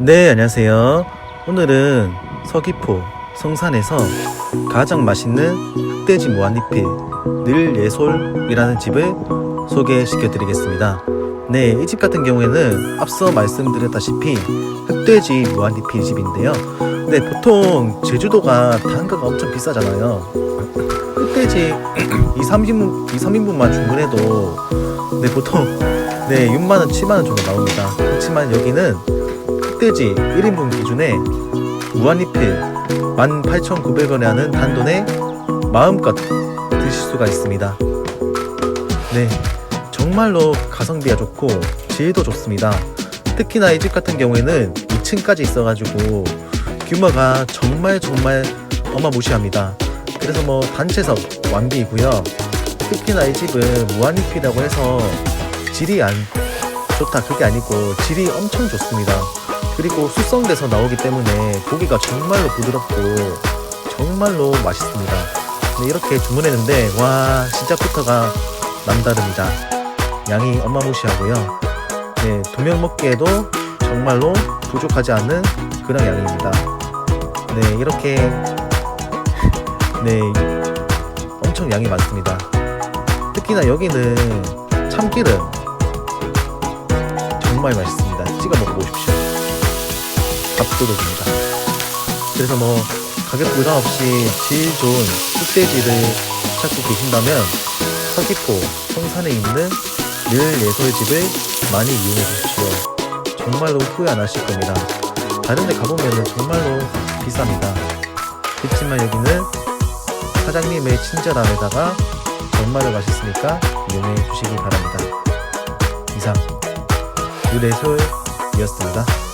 네, 안녕하세요. 오늘은 서귀포 성산에서 가장 맛있는 흑돼지 무한리필 늘예솔이라는 집을 소개시켜 드리겠습니다. 네, 이 집 같은 경우에는 앞서 말씀드렸다시피 흑돼지 무한리필 집인데요. 네, 보통 제주도가 단가가 엄청 비싸잖아요. 흑돼지 2, 3인분, 2, 3인분만 주문해도 네, 보통 네, 6만원, 7만원 정도 나옵니다. 그렇지만 여기는 흑돼지 1인분 기준에 무한리필 18,900원에 하는 단돈에 마음껏 드실 수가 있습니다. 네, 정말로 가성비가 좋고 질도 좋습니다. 특히나 이 집 같은 경우에는 2층까지 있어가지고 규모가 정말 정말 어마무시합니다. 그래서 뭐 단체석 완비이고요. 특히나 이 집은 무한리필이라고 해서 질이 안 좋다 그게 아니고 질이 엄청 좋습니다. 그리고 숙성돼서 나오기 때문에 고기가 정말로 부드럽고 정말로 맛있습니다. 네, 이렇게 주문했는데 와 진짜부터가 남다릅니다. 양이 어마무시하고요. 네, 두 명 먹기에도 정말로 부족하지 않는 그런 양입니다. 네, 이렇게 네 엄청 양이 많습니다. 특히나 여기는 참기름 정말 맛있습니다. 찍어 먹어보십시오. 밥도둑입니다. 그래서 뭐 가격 부담 없이 질 좋은 흑돼지를 찾고 계신다면 서귀포 성산에 있는 늘 예솔 집을 많이 이용해 주십시오. 정말로 후회 안 하실 겁니다. 다른 데 가보면 정말로 비쌉니다. 그렇지만 여기는 사장님의 친절함에다가 정말로 맛있으니까 이용해 주시기 바랍니다. 이상 유래솔이었습니다.